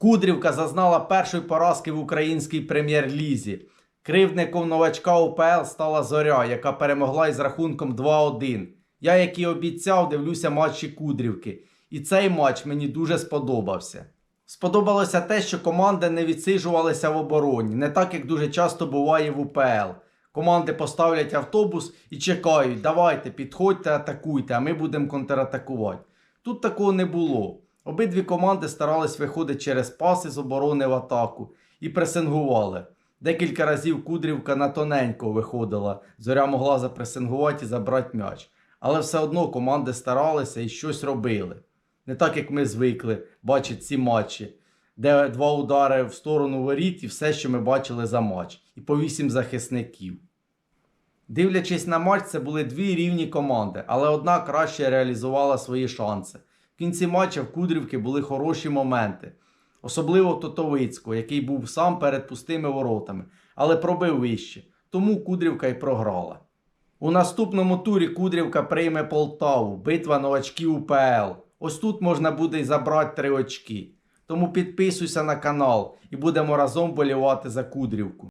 Кудрівка зазнала першої поразки в українській прем'єр-лізі. Кривдником новачка УПЛ стала Зоря, яка перемогла із рахунком 2-1. Я, як і обіцяв, дивлюся матчі Кудрівки. І цей матч мені дуже сподобався. Сподобалося те, що команди не відсиджувалися в обороні, не так, як дуже часто буває в УПЛ. Команди поставлять автобус і чекають, давайте, підходьте, атакуйте, а ми будемо контратакувати. Тут такого не було. Обидві команди старались виходити через паси з оборони в атаку і пресингували. Декілька разів Кудрівка на тоненько виходила. Зоря могла запресингувати і забрати м'яч. Але все одно команди старалися і щось робили. Не так, як ми звикли бачити ці матчі, де два удари в сторону воріт і все, що ми бачили за матч, і по вісім захисників. Дивлячись на матч, це були дві рівні команди, але одна краще реалізувала свої шанси. Кінці матча в Кудрівки були хороші моменти, особливо Тотовицького, який був сам перед пустими воротами, але пробив вище. Тому Кудрівка й програла. У наступному турі Кудрівка прийме Полтаву, битва новачків УПЛ. Ось тут можна буде й забрати три очки. Тому підписуйся на канал і будемо разом болівати за Кудрівку.